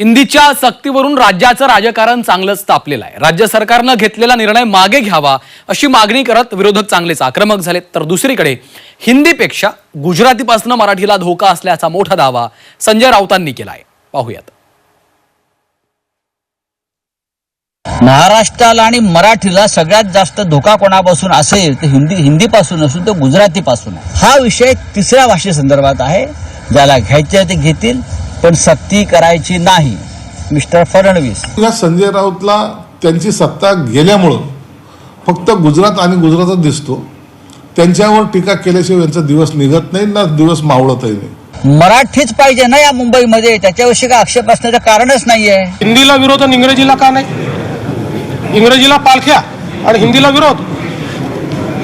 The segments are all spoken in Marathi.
हिंदीच्या सक्तीवरून राज्याचं राजकारण चांगलंच तापलेलं आहे. राज्य सरकारनं घेतलेला निर्णय मागे घ्यावा अशी मागणी करत विरोधक चांगलेच आक्रमक झालेत. तर दुसरीकडे हिंदीपेक्षा गुजरातीपासून मराठीला धोका असल्याचा मोठा दावा संजय राऊतांनी केला आहे पाहूयात. महाराष्ट्राला आणि मराठीला सगळ्यात जास्त धोका कोणापासून असेल तर हिंदी हिंदीपासून असून तो गुजरातीपासून हा विषय तिसऱ्या भाषेसंदर्भात आहे. ज्याला घ्यायचे ते घेतील. पण सक्ती करायची नाही. मिस्टर फडणवीस. या संजय राऊतला त्यांची सत्ता गेल्यामुळं फक्त गुजरात आणि गुजरातच दिसतो. त्यांच्यावर टीका केल्याशिवाय यांचा दिवस निघत नाही ना दिवस मावळतही नाही. मराठीच पाहिजे ना या मुंबईमध्ये? त्याच्याविषयी काय आक्षेप असण्याचं कारणच नाहीये. हिंदीला विरोध आणि इंग्रजीला का नाही? इंग्रजीला पालख्या आणि हिंदीला विरोध.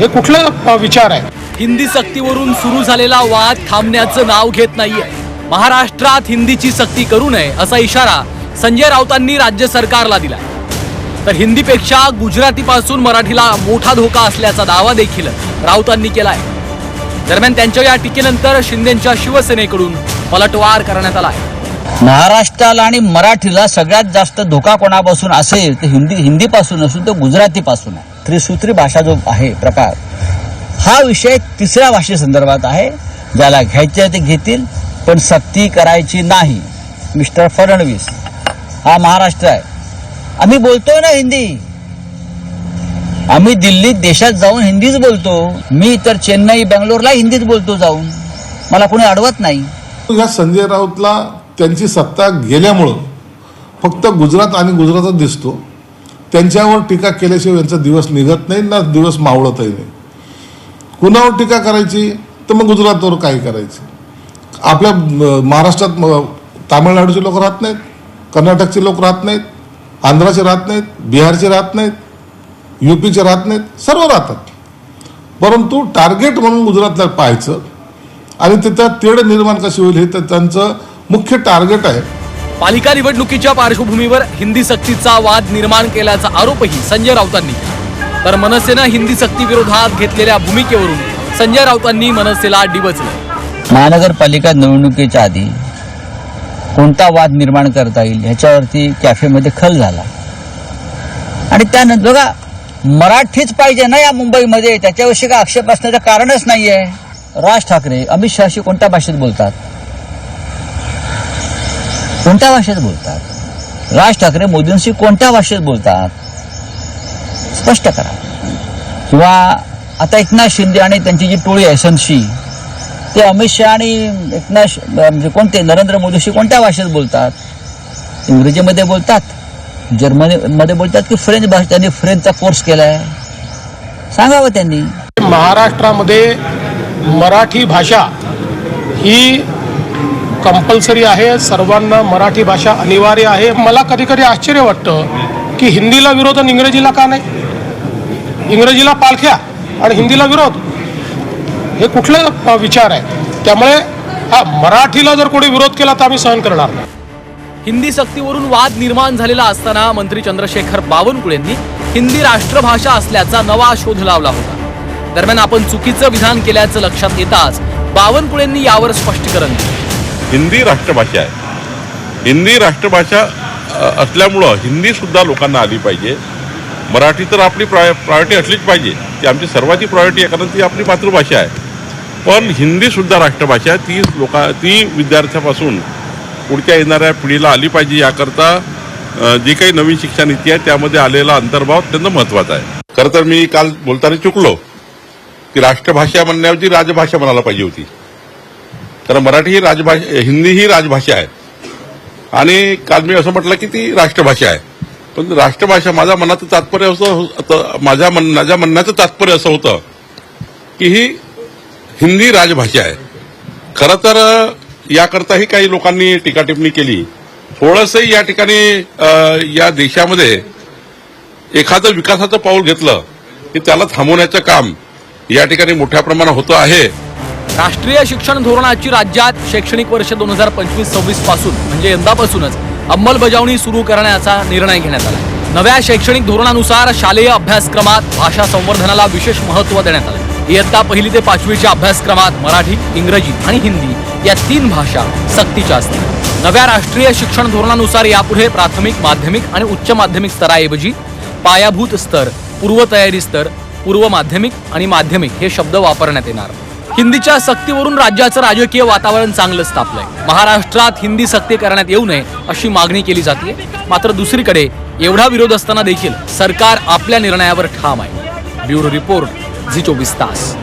हे कुठले विचार आहे? हिंदी सक्तीवरून सुरू झालेला वाद थांबण्याचं नाव घेत नाहीये. महाराष्ट्रात हिंदीची सक्ती करू नये असा इशारा संजय राऊतांनी राज्य सरकारला दिला. तर हिंदीपेक्षा गुजरातीपासून मराठीला मोठा धोका असल्याचा दावा देखील राऊतांनी केला आहे दरम्यान त्यांच्या या टीकेनंतर शिंदेच्या शिवसेनेकडून पलटवार करण्यात आला आहे महाराष्ट्राला आणि मराठीला सगळ्यात जास्त धोका कोणापासून असेल तर हिंदी हिंदीपासून असून तो गुजरातीपासून आहे. त्रिसूत्री भाषा जो आहे प्रकार हा विषय तिसऱ्या भाषेसंदर्भात आहे. ज्याला घ्यायचे ते घेतील पण सक्ती करायची नाही. मिस्टर फडणवीस हा महाराष्ट्र आहे. आम्ही बोलतोय ना हिंदी. आम्ही दिल्लीत देशात जाऊन हिंदीच बोलतो. मी तर चेन्नई बेंगलोरला हिंदीच बोलतो जाऊन. मला कोणी अडवत नाही. या संजय राऊतला त्यांची सत्ता गेल्यामुळं फक्त गुजरात आणि गुजरातच दिसतो. त्यांच्यावर टीका केल्याशिवाय यांचा दिवस निघत नाही ना दिवस मावळतही नाही. कुणावर टीका करायची? तर मग गुजरातवर काय करायची? आपल्या महाराष्ट्रात तामिळनाडूचे लोक राहत नाहीत कर्नाटकचे लोक राहत नाहीत आंध्राचे राहत नाहीत बिहारचे राहत नाहीत युपीचे राहत नाहीत सर्व राहतात. परंतु टार्गेट म्हणून गुजरातला पाहायचं आणि तिथं तेढ निर्माण कशी होईल हे तर त्यांचं मुख्य टार्गेट आहे. पालिका निवडणुकीच्या पार्श्वभूमीवर हिंदी सक्तीचा वाद निर्माण केल्याचा आरोपही संजय राऊतांनी तर मनसेनं हिंदी सक्ती विरोधात घेतलेल्या भूमिकेवरून संजय राऊतांनी मनसेला डिवचलं महानगरपालिका निवडणुकीच्या आधी कोणता वाद निर्माण करता येईल ह्याच्यावरती कॅफेमध्ये खल झाला. आणि त्यानंतर बघा मराठीच पाहिजे ना या मुंबईमध्ये? त्याच्याविषयी काय आक्षेप असण्याचं कारणच नाहीये. राज ठाकरे अमित शहाशी कोणत्या भाषेत बोलतात? कोणत्या भाषेत बोलतात? राज ठाकरे मोदींशी कोणत्या भाषेत बोलतात? स्पष्ट करा. किंवा आता एकनाथ शिंदे आणि त्यांची जी टोळी आहे संशी ते अमित शहा आणि एकनाथ म्हणजे कोणते? नरेंद्र मोदीशी कोणत्या भाषेत बोलतात? इंग्रजीमध्ये बोलतात? जर्मनीमध्ये बोलतात की फ्रेंच भाषा? त्यांनी फ्रेंचचा कोर्स केलाय. सांगावं त्यांनी. महाराष्ट्रामध्ये मराठी भाषा ही कंपल्सरी आहे. सर्वांना मराठी भाषा अनिवार्य आहे. मला कधी कधी आश्चर्य वाटतं की हिंदीला विरोध आणि इंग्रजीला का नाही? इंग्रजीला पालख्या आणि हिंदीला विरोध? हे कुठले विचार आहे त्यामुळे हा मराठीला जर कोणी विरोध केला तर आम्ही सहन करणार नाही. हिंदी सक्तीवरून वाद निर्माण झालेला असताना मंत्री चंद्रशेखर बावनकुळेंनी हिंदी राष्ट्रभाषा असल्याचा नवा शोध लावला होता. दरम्यान आपण चुकीचं विधान केल्याचं लक्षात येताच बावनकुळेंनी यावर स्पष्टीकरण दिलं. हिंदी राष्ट्रभाषा आहे. हिंदी राष्ट्रभाषा असल्यामुळं हिंदी सुद्धा लोकांना आली पाहिजे. मराठी तर आपली प्राय प्रायोरिटी असलीच पाहिजे. ती आमची सर्वांची प्रायोरिटी आहे कारण ती आपली मातृभाषा आहे. पण हिंदीसुद्धा राष्ट्रभाषा आहे. ती लोका ती विद्यार्थ्यापासून पुढच्या येणाऱ्या पिढीला आली पाहिजे याकरता जी काही नवीन शिक्षा नीती आहे त्यामध्ये आलेला अंतर्भाव अत्यंत महत्त्वाचा आहे. खरं तर मी काल बोलताना चुकलो की राष्ट्रभाषा म्हणण्याऐवजी राजभाषा म्हणायला पाहिजे होती. कारण मराठी ही राजभाषा हिंदी ही राजभाषा आहे. आणि काल मी असं म्हटलं की ती राष्ट्रभाषा आहे. पण राष्ट्रभाषा माझ्या मनाचं तात्पर्य असं माझ्या मन माझ्या म्हणण्याचं तात्पर्य असं होतं की ही हिंदी राजभाषा आहे. खरं तर याकरताही काही लोकांनी टीकाटिप्पणी केली. थोडंसंही या ठिकाणी या देशामध्ये एखादं विकासाचं पाऊल घेतलं की त्याला थांबवण्याचं काम या ठिकाणी मोठ्या प्रमाणात होतं आहे. राष्ट्रीय शिक्षण धोरणाची राज्यात शैक्षणिक वर्ष दोन हजार पंचवीस सव्वीसपासून म्हणजे यंदापासूनच अंमलबजावणी सुरू करण्याचा निर्णय घेण्यात आला. नव्या शैक्षणिक धोरणानुसार शालेय अभ्यासक्रमात भाषा संवर्धनाला विशेष महत्त्व देण्यात आलं. इयत्ता पहिली ते पाचवीच्या अभ्यासक्रमात मराठी इंग्रजी आणि हिंदी या तीन भाषा सक्तीच्या असतील. नव्या राष्ट्रीय शिक्षण धोरणानुसार यापुढे प्राथमिक माध्यमिक आणि उच्च माध्यमिक स्तराऐवजी पायाभूत स्तर पूर्वतयारी स्तर पूर्व माध्यमिक आणि माध्यमिक हे शब्द वापरण्यात येणार. हिंदीच्या सक्तीवरून राज्याचं राजकीय वातावरण चांगलंच तापलंय महाराष्ट्रात हिंदी सक्ती करण्यात येऊ नये अशी मागणी केली जाते मात्र दुसरीकडे एवढा विरोध असताना देखील सरकार आपल्या निर्णयावर ठाम आहे. Bureau report Zicho Vistas.